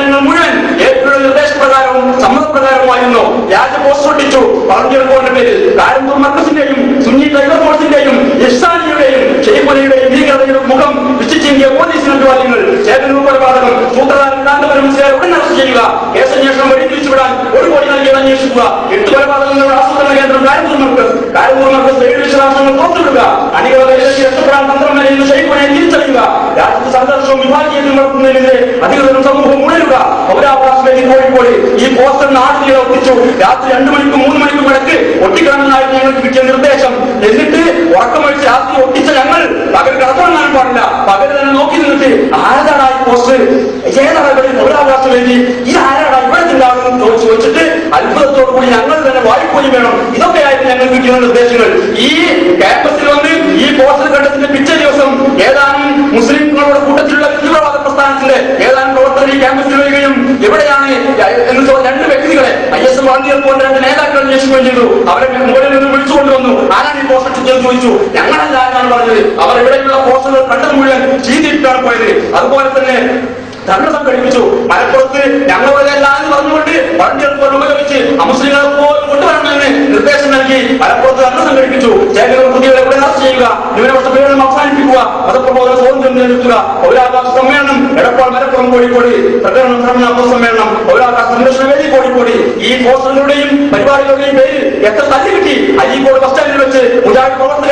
പ്രവർത്തനങ്ങൾ മുഴുവൻ ഏപ്രിൽ നിർദ്ദേശപ്രകാരവും സമ്മതപ്രകാരവുമായിരുന്നു. വ്യാജ പോസ്റ്റ് ഒട്ടിച്ചു. പറഞ്ഞെടുപ്പോന്റെ പേരിൽ കാരന്തൂർ മർക്കസിന്റെയും സുന്നി ടൈഗർ ഫോഴ്സിന്റെയും ഇഷ്ടാനിയുടെയും ഷെയ്ഖുലയുടെയും ഭീകരതയുടെ മുഖം വിശിച്ചിങ്ങിയ പോലീസ് മന്ത്രാലയങ്ങൾ ചേതനൂർ കൊലപാതകം സൂത്രധാരൻ ഉടൻ അറസ്റ്റ് ചെയ്യുക കേസന്വേഷണം വെടിതിരിച്ചുവിടാൻ ഒരു കോടി നൽകിയത് അന്വേഷിക്കുക എട്ട് കൊലപാതകങ്ങളുടെ ആസൂത്രണ കേന്ദ്രം കാരന്തൂർ മർക്കസ് കാരന്തൂർ മർക്കസ് ഏഴ് വിശ്വാസങ്ങൾ പുറത്തുവിടുക അണികളുടെ നടത്തുന്നതിനെതിരെ അധികൃതരും സമൂഹം ഉണരുക. വേദി കോഴിക്കോട് ഈ പോസ്റ്റർ നാട്ടിലെ ഒപ്പിച്ചു രാത്രി രണ്ടു മണിക്കും മൂന്ന് മണിക്കും ഇടയ്ക്ക് ഒട്ടിക്കണമെന്നായിരുന്നു ഞങ്ങൾക്ക് കിട്ടിയ നിർദ്ദേശം. എന്നിട്ട് ഉറക്കമൊഴിച്ച് രാത്രി ഒട്ടിച്ച ഞങ്ങൾ പകൽ കടത്തിറങ്ങാൻ പാടില്ല. പകൽ തന്നെ നോക്കി നിന്നിട്ട് ആരാടാ ഈ പോസ്റ്റർ? ഏതാണ് പൗരാവകാശ വേദി ഇത് ആരാടാ ഇവിടെ ഉണ്ടാകുമെന്ന് ചോദിച്ചു വെച്ചിട്ട് അത്ഭുതത്തോടു കൂടി ഞങ്ങൾ തന്നെ വായിക്കുകയും വേണം. ഇതൊക്കെയായിരുന്നു ഞങ്ങൾ കിട്ടിയ നിർദ്ദേശങ്ങൾ. ഈ ക്യാമ്പസിൽ വന്ന് ഈ പോസ്റ്റർ കണ്ടതിന്റെ പിറ്റേ ദിവസം ഏതാനും മുസ്ലിംകളുടെ കൂട്ടത്തിലുള്ള തീവ്രവാദ പ്രസ്ഥാനത്തിന്റെ ഏതാനും പ്രവർത്തകർ ഈ ക്യാമ്പസിൽ വരികയും എവിടെയാണ് എന്ന് രണ്ട് വ്യക്തികളെ ഐ എസ് വാണ്ടിയർ പോലെ രണ്ട് നേതാക്കൾ അന്വേഷിക്കുകയും ചെയ്തു. അവരെ മുകളിൽ നിന്ന് വിളിച്ചുകൊണ്ട് വന്നു. ആരാണ് ഈ പോസ്റ്റർ ചെയ്തെന്ന് ചോദിച്ചു. ഞങ്ങളല്ല എന്നാണ് പറഞ്ഞത്? അവർ ഇവിടെയുള്ള പോസ്റ്ററുകൾ കണ്ടത് മുഴുവൻ ചീതിയിട്ടാണ് പോയത്. അതുപോലെ തന്നെ ധർണ സംഘടിപ്പിച്ചു മലപ്പുറത്ത് ഞങ്ങളുടെയല്ല എന്ന് പറഞ്ഞുകൊണ്ട് പോലെ ഉപയോഗിച്ച് അമുസ്ലിങ്ങളെ പോലും കൊണ്ടുവരണമെന്ന് നിർദ്ദേശം നൽകി മലപ്പുറത്ത് ധർണ സംഘടിപ്പിച്ചു ചേകര പുതിയ ഇവിടെ അറസ്റ്റ് ചെയ്യുക. ന്യൂനപക്ഷ പീഡനം അവസാനിപ്പിക്കുക. മതപ്രബോധന സ്വാതന്ത്ര്യം നിലനിർത്തുക സമ്മേളനം എടപ്പാൾ മലപ്പുറം കോഴിക്കോട്. പ്രകടനം ധർമ്മ സമ്മേളനം. പൗരാകാശ സംരക്ഷണ വേദി കോഴിക്കോട്. ഈ പോസ്റ്ററുകളുടെയും പരിപാടികളുടെയും പേരിൽ എത്ര തല്ലി കിട്ടി? അരീക്കോട് ബസ് സ്റ്റാൻഡിൽ വെച്ച് മുജാഹിദ് പ്രവർത്തകരെ കാണാൻ